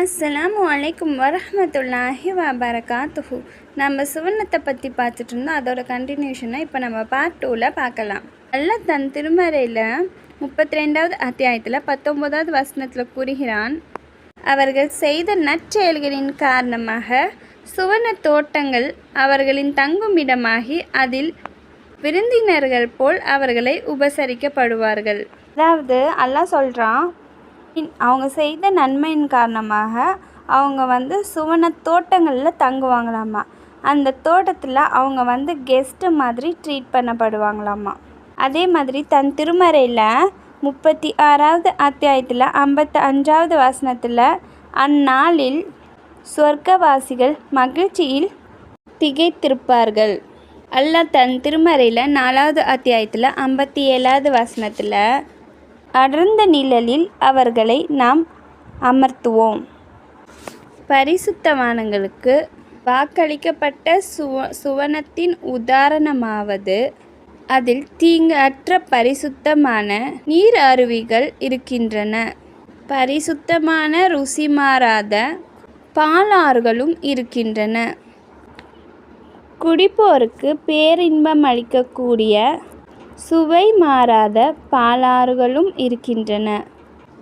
அஸ்ஸலாமு அலைக்கும் வரமத்துல்லாஹி வபரகாத்துஹு. நம்ம சுவர்ணத்தை பற்றி பார்த்துட்டு இருந்தோம். அதோட கண்டினியூஷனை இப்போ நம்ம பார்ட் டூவில் பார்க்கலாம். அல்லாஹ் தன் திருமறையில் முப்பத்தி ரெண்டாவது அத்தியாயத்தில் பத்தொம்போதாவது வசனத்தில் கூறுகிறான் அவர்கள் செய்த நற்செயல்களின் காரணமாக சுவர்ண தோட்டங்கள் அவர்களின் தங்குமிடமாகி அதில் விருந்தினர்கள் போல் அவர்களை உபசரிக்கப்படுவார்கள். அதாவது அல்லாஹ் சொல்கிறான் அவங்க செய்த நன்மையின் காரணமாக அவங்க வந்து சுவன தோட்டங்களில் தங்குவாங்களாமா. அந்த தோட்டத்தில் அவங்க வந்து கெஸ்ட்டு மாதிரி ட்ரீட் பண்ணப்படுவாங்களாமா. அதே மாதிரி தன் திருமறையில் முப்பத்தி ஆறாவது அத்தியாயத்தில் ஐம்பத்தி அஞ்சாவது வாசனத்தில் அந்நாளில் சொர்க்கவாசிகள் மகிழ்ச்சியில் திகைத்திருப்பார்கள். அல்லாஹ் தன் திருமறையில் நாலாவது அத்தியாயத்தில் ஐம்பத்தி ஏழாவது வசனத்தில் அடர்ந்த நிழலில் அவர்களை நாம் அமர்த்துவோம். பரிசுத்தவான்களுக்கு வாக்களிக்கப்பட்ட சுவ சுவனத்தின் உதாரணமாவது அதில் தீங்கு அற்ற பரிசுத்தமான நீர் அருவிகள் இருக்கின்றன. பரிசுத்தமான ருசி மாறாத பாலாறுகளும் இருக்கின்றன. குடிப்போருக்கு பேரின்பம் அளிக்கக்கூடிய சுவை மாறாத பாலாறுகளும் இருக்கின்றன.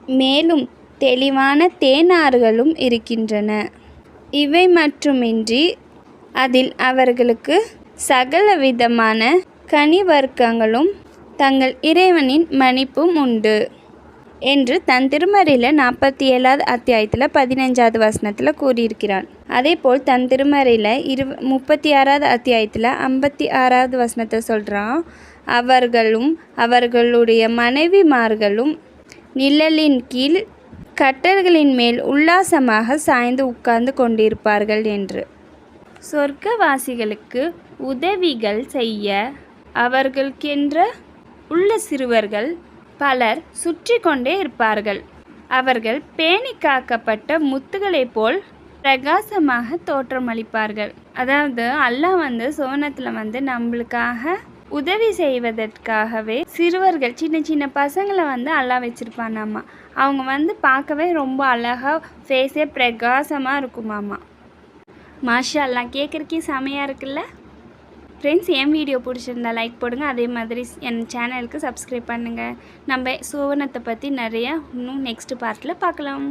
மேலும் தெளிவான தேனாறுகளும் இருக்கின்றன. இவை மட்டுமின்றி அதில் அவர்களுக்கு சகல விதமான கனிவர்க்கங்களும் தங்கள் இறைவனின் மன்னிப்பும் உண்டு. என்று தன் திருமறையில் நாற்பத்தி ஏழாவது அத்தியாயத்தில் பதினஞ்சாவது வசனத்தில் கூறியிருக்கிறான். அதேபோல் தன் திருமறையில் இரு முப்பத்தி ஆறாவது அத்தியாயத்தில் ஐம்பத்தி ஆறாவது வசனத்தை சொல்கிறான் அவர்களும் அவர்களுடைய மனைவிமார்களும் நிழலின் கீழ் கட்டர்களின் மேல் உல்லாசமாக சாய்ந்து உட்கார்ந்து கொண்டிருப்பார்கள் என்று. சொர்க்கவாசிகளுக்கு உதவிகள் செய்ய அவர்களுக்கென்ற உள்ள சிறுவர்கள் பலர் சுற்றி கொண்டே இருப்பார்கள். அவர்கள் பேணி காக்கப்பட்ட முத்துகளைப் போல் பிரகாசமாக தோற்றமளிப்பார்கள் அதாவது அல்லாஹ் வந்து சோனத்தில் வந்து நம்மளுக்காக உதவி செய்வதற்காகவே சிறுவர்கள் சின்ன சின்ன பசங்களை வந்து அல்லாஹ் வச்சுருப்பானாமா? அவங்க வந்து பார்க்கவே ரொம்ப அழகாக ஃபேஸே பிரகாசமாக இருக்குமாம்மா மாஷா அல்லா கேட்குறக்கே செமையாக இருக்குல்ல? ஃப்ரெண்ட்ஸ் என் வீடியோ பிடிச்சிருந்தா லைக் போடுங்க. அதே மாதிரி என் சேனலுக்கு சப்ஸ்கிரைப் பண்ணுங்கள் நம்ம சுவனத்தை பற்றி நிறையா இன்னும் நெக்ஸ்ட் பார்ட்டில் பார்க்கலாம்.